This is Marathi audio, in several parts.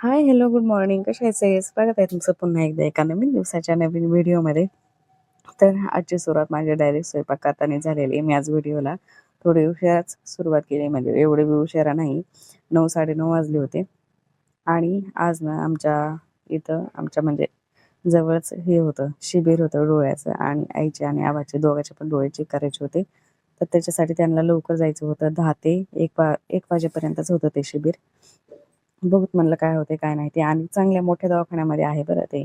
हाय, हॅलो, गुड मॉर्निंग. कसे आहे? स्वागत आहे तुमचं पुन्हा एकदा एका नवीन दिवसाच्या नवीन व्हिडिओमध्ये. तर आजची सुरुवात माझ्या डायरेक्ट स्वयंपाक झालेली आहे. मी आज व्हिडिओला थोडी उशिराच सुरुवात केली म्हणजे एवढे बी उशिरा नाही. नऊ साडे नऊ वाजले होते आणि आज ना आमच्या इथं आमच्या म्हणजे जवळच हे होतं, शिबिर होतं डोळ्याचं आणि आईचे आणि आबाचे दोघांचे पण डोळे चेक करायचे होते. तर त्याच्यासाठी त्यांना लवकर जायचं होतं. दहा ते एक वा एक वाजेपर्यंतच होतं ते शिबिर. बघूत म्हणलं काय होते काय नाही ते आणि चांगल्या मोठ्या दवाखान्यामध्ये आहे बरं ते.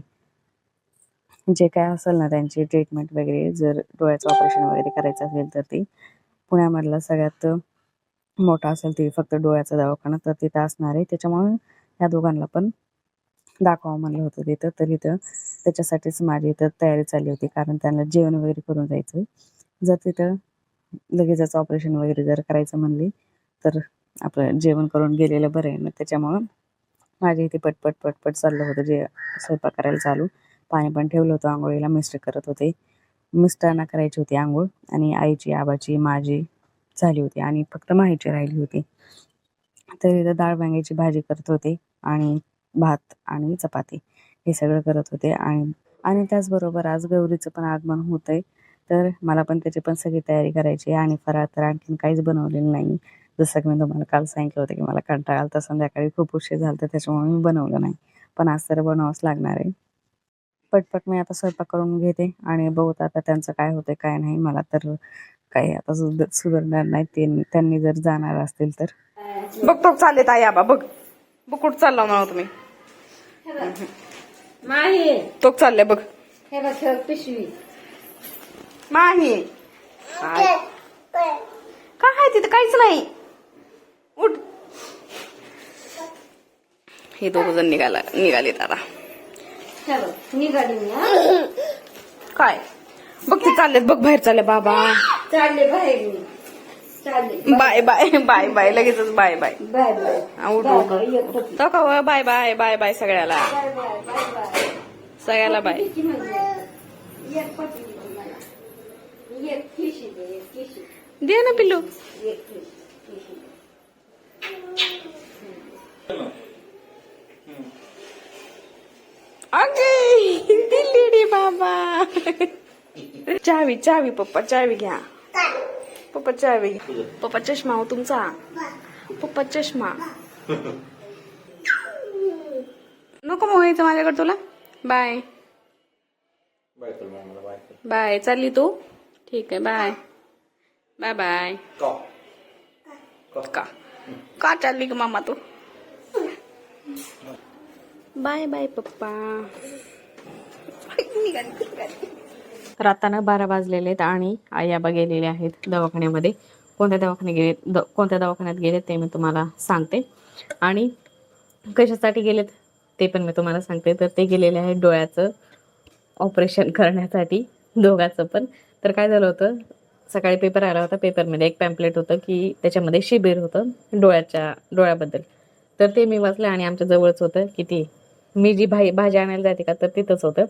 जे काय असेल ना त्यांची ट्रीटमेंट वगैरे जर डोळ्याचं ऑपरेशन वगैरे करायचं असेल तर ते पुण्यामधला सगळ्यात मोठा असेल ते फक्त डोळ्याचा दवाखाना तर तिथं असणार आहे. त्याच्यामुळे ह्या दोघांना पण दाखवा म्हणलं होतं तिथं. तर इथं त्याच्यासाठीच माझी इथं तयारी चालली होती कारण त्यांना जेवण वगैरे करून जायचं जर तिथं लगेचच ऑपरेशन वगैरे जर करायचं म्हणले तर आपलं जेवण करून गेलेलं बरं आहे. मग त्याच्यामुळं माझ्या इथे पटपट, पटपट चाललं होतं जे स्वयंपाक करायला चालू. पाणी पण ठेवलं होतं आंघोळीला मिस्टर करत होते. मिस्टरांना करायची होती आंघोळ आणि आईची, आबाची, माझी झाली होती आणि फक्त माहीची राहिली होती. तर इथं डाळ वांग्याची भाजी करत होते आणि भात आणि चपाती हे सगळं करत होते आणि आणि त्याचबरोबर आज गौरीचं पण आगमन होतंय. तर मला पण त्याची पण सगळी तयारी करायची आहे आणि फराळ तर आणखीन काहीच बनवलेलं नाही. जसं की मी तुम्हाला काल सांगितलं होतं की मला कंटाळा आला संध्याकाळी खूप उशीर झाला होता त्याच्यामुळे मी बनवलं नाही. पण आज तर बनवावंच लागणार आहे. पटपट मी आता स्वयंपाक करून घेते आणि बघूत आता त्यांचं काय होतंय काय नाही. मला तर काही आता सुध सुधारणार नाही. ते त्यांनी जर जाणार असतील तर. बघ तो चालले ताई आबा बघ बघ कुठं चालला म्हणा तुम्ही माही तो चालले बघ हे बघ पिशवी माही काय काय आहे तिथं काहीच नाही उठ. हे दोघ जण निघाला निघालेत आता. निघाली मी. काय? बघ ते चाललेत बघ बाहेर चालले बाबा. चालले बाहेर मी. चालले. Bye bye bye bye. लगेचच बाय बाय. Bye bye. उठ bye bye. Bye bye bye bye सगळ्याला. सगळ्याला बाय. म्हणजे? दे ना पिल्लू एक खिशी खिशी दे. अगे दिली रे बाबा. चावी चावी पप्पा चावी घ्या. पप्पा चावी. घ्या. पप्पा चष्मा हो तुमचा. पप्पा चष्मा. नको मग यायचं माझ्याकडे तुला. बाय बाय चालली तू? ठीक आहे बाय बाय बाय का का चालली का मामा तू. बाय बाय पप्पा. तर बारा वाजलेले आहेत आणि आई आबा गेलेले आहेत दवाखान्यामध्ये. कोणत्या दवाखान्यात गेले द कोणत्या दवाखान्यात गेलेत ते मी तुम्हाला सांगते. आणि कशासाठी गेलेत ते पण मी तुम्हाला सांगते. तर ते गेलेले आहेत डोळ्याचं ऑपरेशन करण्यासाठी दोघाचं पण. तर काय झालं होतं सकाळी पेपर आला होता. पेपरमध्ये एक पॅम्पलेट होतं की त्याच्यामध्ये शिबिर होतं डोळ्याच्या डोळ्याबद्दल. तर ते मी वाचलं आणि आमच्या जवळच होतं की ती मी जी भाई भाजी आणायला जाते का तर तिथंच होतं.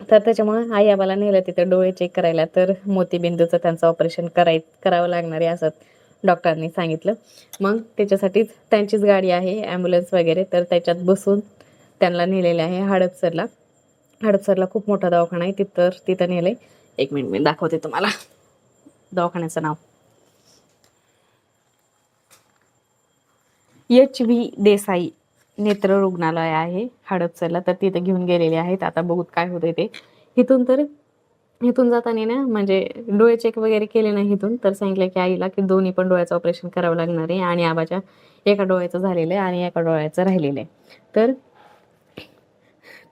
तर त्याच्यामुळं आई आम्हाला नेलं तिथं डोळे चेक करायला. तर मोतीबिंदूचं त्यांचं ऑपरेशन कराय करावं लागणार आहे असं डॉक्टरांनी सांगितलं. मग त्याच्यासाठीच त्यांचीच गाडी आहे ॲम्ब्युलन्स वगैरे. तर त्याच्यात बसून त्यांना नेलेले आहे हडपसरला. हडपसरला खूप मोठा दवाखाना आहे. तिथं तिथं नेलं एक मिनिट मी दाखवते तुम्हाला. दवाखान्याचं नाव. H V Desai. नेत्र रुग्णालय आहे हडपसरला. तर तिथे घेऊन गेलेले आहेत. आता बघूत काय होते ते. इथून तर इथून जाताना ना म्हणजे डोळे चेक वगैरे केले नाही इथून. तर सांगितलं की आईला की दोन्ही पण डोळ्याचं ऑपरेशन करावं लागणार आहे. आणि आबाच्या एका डोळ्याचं झालेलं आहे आणि एका डोळ्याचं राहिलेलं आहे. तर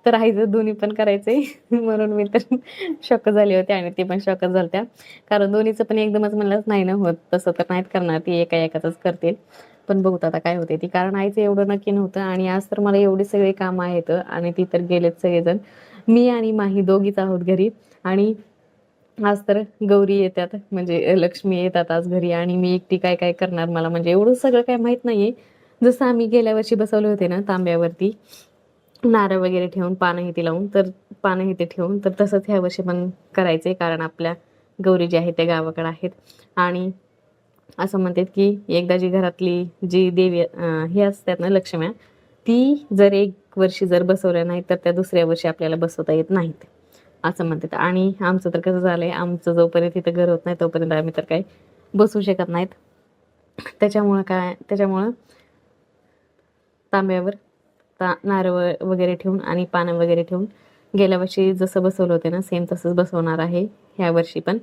तर आईचं दोन्ही पण करायचंय म्हणून मी तर शॉक झाले होते आणि ते पण शॉकच झालत्या. कारण दोन्हीचं पण एकदमच म्हणलंच नाही ना होत तसं तर नाहीत करणार ती एका एकाच करतील. पण बघूत आता काय होते ती. कारण आईचं एवढं नक्की नव्हतं आणि आज तर मला एवढी सगळी कामं आहेत आणि ती तर गेलेत सगळेजण. मी आणि माही दोघीच आहोत घरी आणि आज तर गौरी येतात म्हणजे लक्ष्मी येतात आज घरी आणि मी एकटी काय काय करणार मला म्हणजे एवढं सगळं काय माहीत नाहीये. जसं आम्ही गेल्या वर्षी बसवले होते ना तांब्यावरती नारळ वगैरे ठेवून पानं ते लावून तर पानं इथे ठेवून तर तसंच ह्या वर्षी पण करायचं आहे कारण आपल्या गौरी जे आहेत त्या गावाकडे आहेत. आणि असं म्हणतात की एकदा जी घरातली जी देवी हे असतात ना लक्ष्म्या ती जर एक वर्षी जर बसवल्या नाही तर त्या दुसऱ्या वर्षी आपल्याला बसवता येत नाहीत असं म्हणतात. आणि आमचं तर कसं झालंय आमचं जोपर्यंत इथं घर होत नाही तोपर्यंत आम्ही तर काही बसू शकत नाहीत. त्याच्यामुळं काय त्याच्यामुळं तांब्यावर शकता नारळ वगैरे ठेवून आणि पानं वगैरे ठेवून गेल्या वर्षी जसं बसवलं होते ना सेम तसंच बसवणार आहे ह्या वर्षी पण.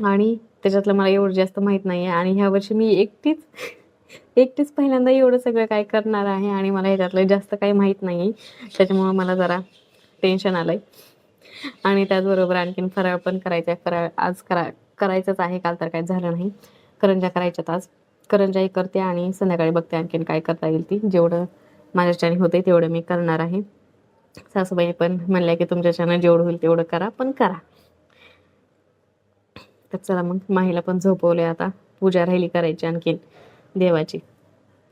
आणि त्याच्यातलं मला एवढं जास्त माहीत नाही आहे आणि ह्या वर्षी मी एकटीच एकटीच पहिल्यांदा एवढं सगळं काय करणार आहे आणि मला ह्याच्यातलं जास्त काही माहीत नाही आहे त्याच्यामुळं मला जरा टेन्शन आलं आहे आणि त्याचबरोबर आणखीन फराळ पण करायचा आहे. फराळ आज करा करायचंच आहे. काल तर काय झालं नाही. करंजा करायच्यात आज. करंजाही करते आणि संध्याकाळी बघते आणखीन काय करता येईल ती. जेवढं माझ्याच्याने होते तेवढं मी करणार आहे. सासूबाई पण म्हणल्या की तुमच्याच्यानं जेवढं होईल तेवढं करा पण करा. तर चला मग माहीला पण झोपवले आता. पूजा राहिली करायची आणखीन देवाची.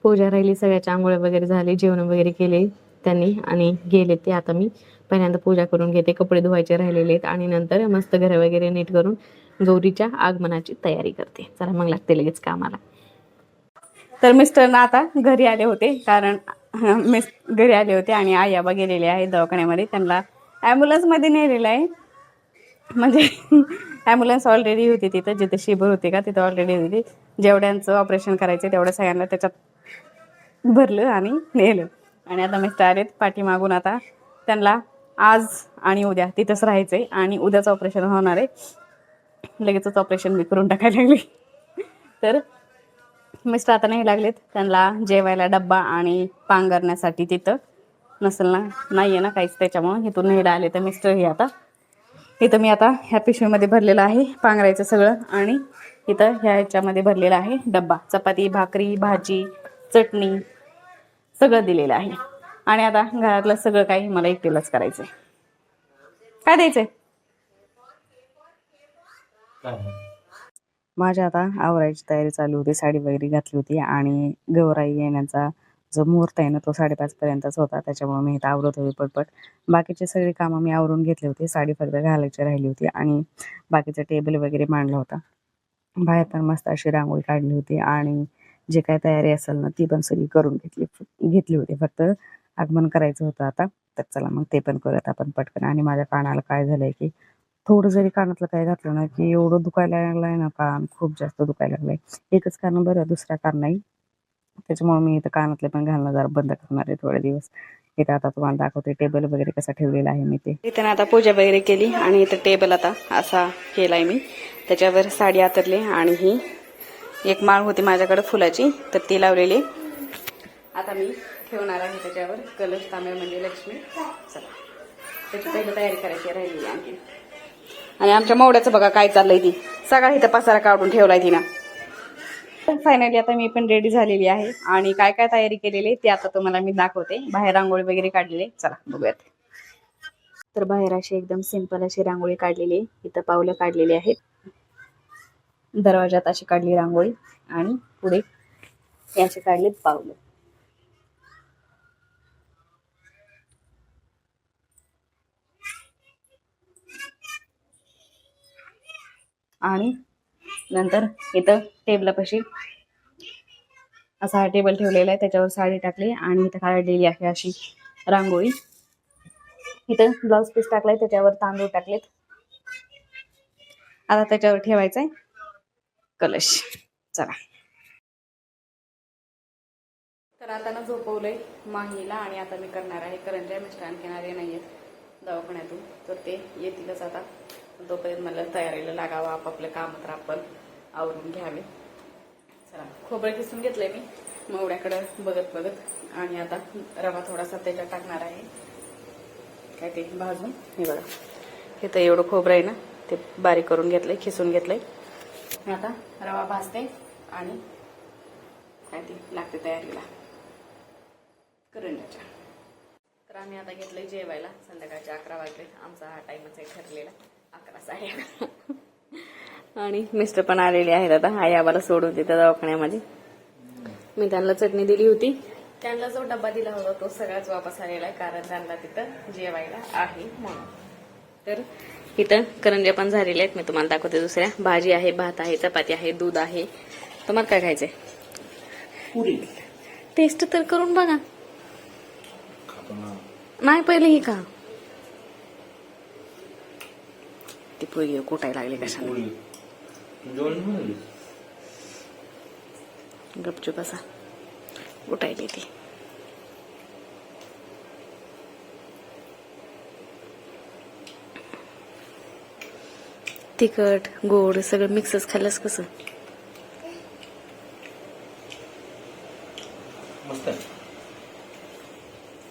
पूजा राहिली सगळ्याच्या आंघोळ्या वगैरे झाली जेवण वगैरे केले त्यांनी आणि गेले ते आता मी. पहिल्यांदा पूजा करून घेते कपडे धुवायचे राहिलेले आहेत आणि नंतर मस्त घर वगैरे नीट करून गौरीच्या आगमनाची तयारी करते. चला मग लागते लगेच कामाला. तर मिस्टर ना आता घरी आले होते कारण मिस घरी आले होते आणि आई आबा गेलेले आहे दवाखान्यामध्ये. त्यांना ॲम्ब्युलन्समध्ये नेलेलं आहे. म्हणजे ॲम्ब्युलन्स ऑलरेडी होती तिथं. जिथे शिबिर होते का तिथं ऑलरेडी होती. जेवढ्यांचं ऑपरेशन करायचं तेवढ्या सगळ्यांना त्याच्यात भरलं आणि नेलं. आणि आता मिस्टर आलेत पाठीमागून आता. त्यांना आज आणि उद्या तिथंच राहायचं आहे आणि उद्याचं ऑपरेशन होणार आहे. लगेचच ऑपरेशन मी करून टाकायला लागली. तर मिस्टर आता नाही लागलेत. त्यांना जेवायला डब्बा आणि पांघरण्यासाठी तिथं. नसेल ना? नाही आहे ना काहीच त्याच्यामुळं. इथून न्यायला आले तर मिस्टर हे आता. इथं मी आता ह्या पिशवीमध्ये भरलेलं आहे. पांघरायचं सगळं आणि इथं ह्या ह्याच्यामध्ये भरलेलं आहे डब्बा. चपाती भाकरी भाजी चटणी सगळं दिलेलं आहे. आणि आता घरातलं सगळं काही मला एकटीलाच करायचं आहे काय द्यायचंय? माझ्या आता आवरायची तयारी चालू होती साडी वगैरे घातली होती आणि गौराई येण्याचा जो मुहूर्त आहे ना तो साडेपाच पर्यंतच होता. त्याच्यामुळे मी इथं आवरत होते पटपट. बाकीचे सगळी कामं मी आवरून घेतली होती. साडी फक्त घालायची राहिली होती आणि बाकीचा टेबल वगैरे मांडला होता. बाहेर पण मस्त अशी रांगोळी काढली होती आणि जे काय तयारी असेल ना ती पण सगळी करून घेतली घेतली होती. फक्त आगमन करायचं होतं आता. तर चला मग ते पण करत आपण पटकन. आणि माझ्या कानाला काय झालंय की थोडं जरी कानातलं काय घातलं ना की एवढं दुखायला लागलंय ना कान खूप जास्त दुखायला लागलंय. एकच कारण बरं दुसरा कारण नाही. त्याच्यामुळे मी इथं कानातले पण घालणं जरा बंद करणार आहे थोडे दिवस. इथं आता तुम्हाला दाखवते टेबल वगैरे कसा ठेवलेला आहे मी ते. इथं आता पूजा वगैरे केली आणि इथं टेबल आता असा केलाय मी. त्याच्यावर साडी आतरली आणि ही एक माळ होती माझ्याकडे फुलाची तर ती लावलेली. आता मी ठेवणार आहे त्याच्यावर. कलश तांबे म्हणजे लक्ष्मी. चला. त्याची पहिली तयारी करायची राहिली आणखी. आणि आमच्या मोड्याचं बघा काय चाललंय ती. सगळा इथं पसारा काढून ठेवलाय तिनं. फायनली आता मी पण रेडी झालेली आहे. आणि काय काय तयारी केलेली आहे ते आता तुम्हाला मी दाखवते. बाहेर रांगोळी वगैरे काढलेली. चला बघूयात. तर बाहेर अशी एकदम सिंपल अशी रांगोळी काढलेली आहे. इथं पावलं काढलेली आहेत. दरवाजात अशी काढली रांगोळी आणि पुढे याची काढलीत पावलं. आणि नंतर इथं टेबलापाशी असा हा टेबल ठेवलेला आहे. त्याच्यावर साडी टाकली आणि इथं काढलेली आहे अशी रांगोळी. इथं ब्लाऊज पीस टाकलाय. त्याच्यावर तांदूळ टाकलेत. आता त्याच्यावर ठेवायचा आहे कलश. चला. तर आता ना झोपवलंय माहीला आणि आता मी करणार आहे. करंजा मिस्टर आणखीन नाही नाहीये दवाखान्यातून. तर ते येतीलच आता. तोपर्यंत मला तयारीला लागावं आपापलं काम तर आपण आवरून घ्यावे. चला खोबरं किसून घेतलंय मी. मवड्याकडं बघत बघत. आणि आता रवा थोडासा त्याच्यात टाकणार आहे. काय ते भाजून. हे बघा. हे तर एवढं खोबरं आहे ना ते बारीक करून घेतलंय खिसून घेतलंय. आता रवा भाजते आणि काय ते लागते तयारीला. करंजाच्या तर आम्ही आता घेतलंय जेवायला. संध्याकाळच्या अकरा वाजले. आमचा हा टाईमच आहे ठरलेला. अकरा साडे अकरा आणि मिस्टर पण आलेले आहेत आता. आई आबाला सोडून तिथं दवाखान्यामध्ये. मी त्यांना चटणी दिली होती. त्यांना जो डब्बा दिला होता तो सगळाच वापस आलेला आहे कारण त्यांना तिथं जेवायला आहे म्हणून. तर इथं करंज्या पण झालेल्या आहेत. मी तुम्हाला दाखवते दुसऱ्या. भाजी आहे भात आहे चपाती आहे दूध आहे. तुम्हाला काय खायचंय? पुरी. टेस्ट तर करून बघा. नाही पहिले ही का ती पोळी कुटायला लागली नाही गपचूप असा उठायली ती. तिखट गोड सगळं मिक्सच खाल्लंस कसं?